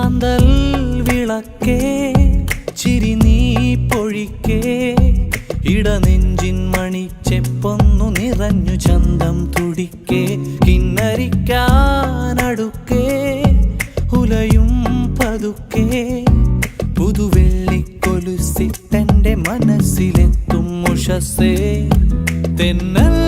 കാന്തൽ വിളക്കേ ചിരി നീ പൊഴിക്കേ. ഇടനെഞ്ചിൻ മണിച്ചെപ്പൊന്നു നിറഞ്ഞു ചന്തം തുടിക്കേ. കിന്നരിക്കാനടുക്കേ ഉലയും പതുക്കേ. പുതുവെള്ളിക്കൊലുസിട്ടെന്റെ മനസ്സിലെത്തും മുഷസേ തെന്നൽ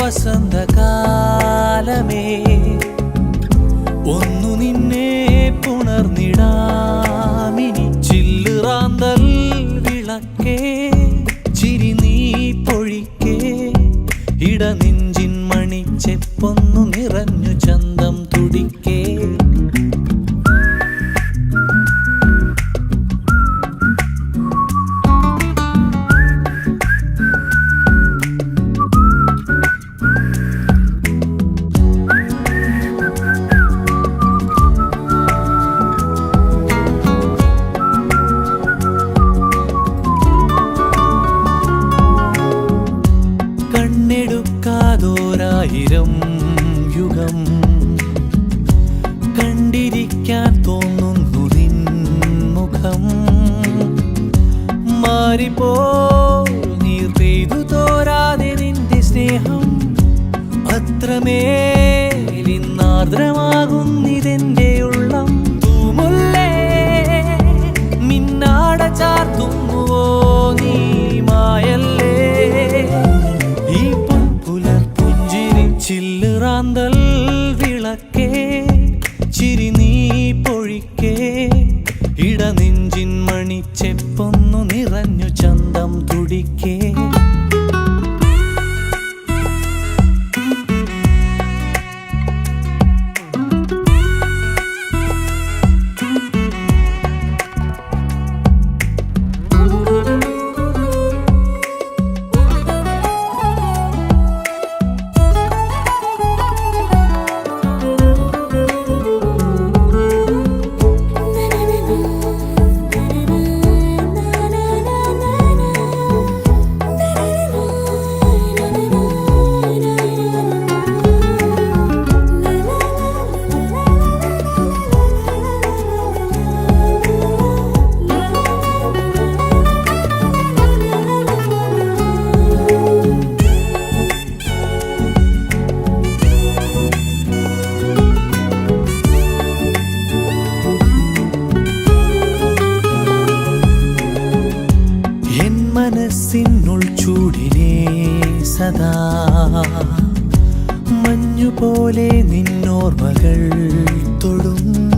വസന്തകാലമേ ഒന്നു നിന്നെ പുണർന്നിടാമിനി ചില്ലുറാന്തൽ വിളക്കേ. കണ്ണെടുക്കാതോരായിരം യുഗം. കണ്ടിരിക്കാൻ തോന്നുന്നു മുഖം. മാറിപ്പോ നീർ പെയ്തു തോരാതെ നിന്റെ സ്നേഹം. അത്രമേലിന്നാർദ്രമാകുന്നിതെന്റെ ചില്ലുറാന്തൽ വിളക്കേ ചിരി നീ പൊഴിക്കേ. ഇടനെഞ്ചിൻ മണിച്ചെപ്പൊന്നു നിറഞ്ഞു ചന്തം തുടിക്കേ മഞ്ഞുപോലെ നിന്നോർമകൾ തൊടും.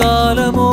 കാലമോ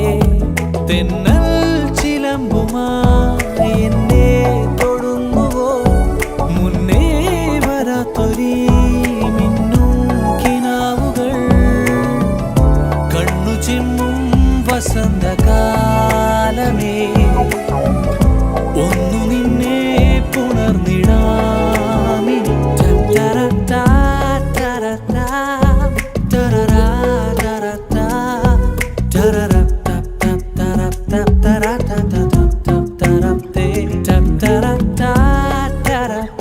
cara.